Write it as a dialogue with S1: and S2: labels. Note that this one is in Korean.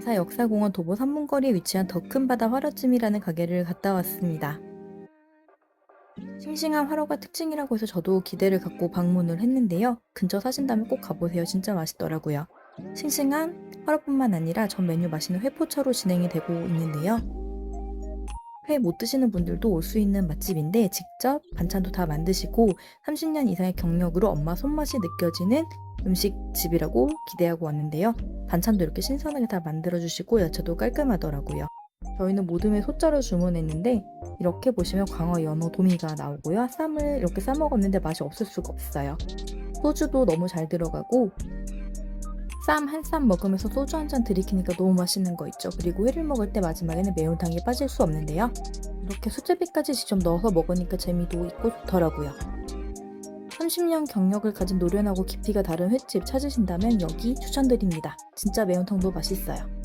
S1: 이사 역사공원 도보 3분거리에 위치한 더 큰 바다 화로찜이라는 가게를 갔다 왔습니다. 싱싱한 화로가 특징이라고 해서 저도 기대를 갖고 방문을 했는데요. 근처 사신다면 꼭 가보세요. 진짜 맛있더라고요. 싱싱한 화로뿐만 아니라 전 메뉴 맛있는 회포차로 진행이 되고 있는데요. 회 못 드시는 분들도 올 수 있는 맛집인데 직접 반찬도 다 만드시고 30년 이상의 경력으로 엄마 손맛이 느껴지는 음식집이라고 기대하고 왔는데요. 반찬도 이렇게 신선하게 다 만들어주시고 야채도 깔끔하더라고요. 저희는 모둠에 소자로 주문했는데 이렇게 보시면 광어, 연어, 도미가 나오고요. 쌈을 이렇게 싸 먹었는데 맛이 없을 수가 없어요. 소주도 너무 잘 들어가고 쌈 한 쌈 먹으면서 소주 한 잔 들이키니까 너무 맛있는 거 있죠. 그리고 회를 먹을 때 마지막에는 매운탕이 빠질 수 없는데요. 이렇게 수제비까지 직접 넣어서 먹으니까 재미도 있고 좋더라고요. 30년 경력을 가진 노련하고 깊이가 다른 횟집 찾으신다면 여기 추천드립니다. 진짜 매운탕도 맛있어요.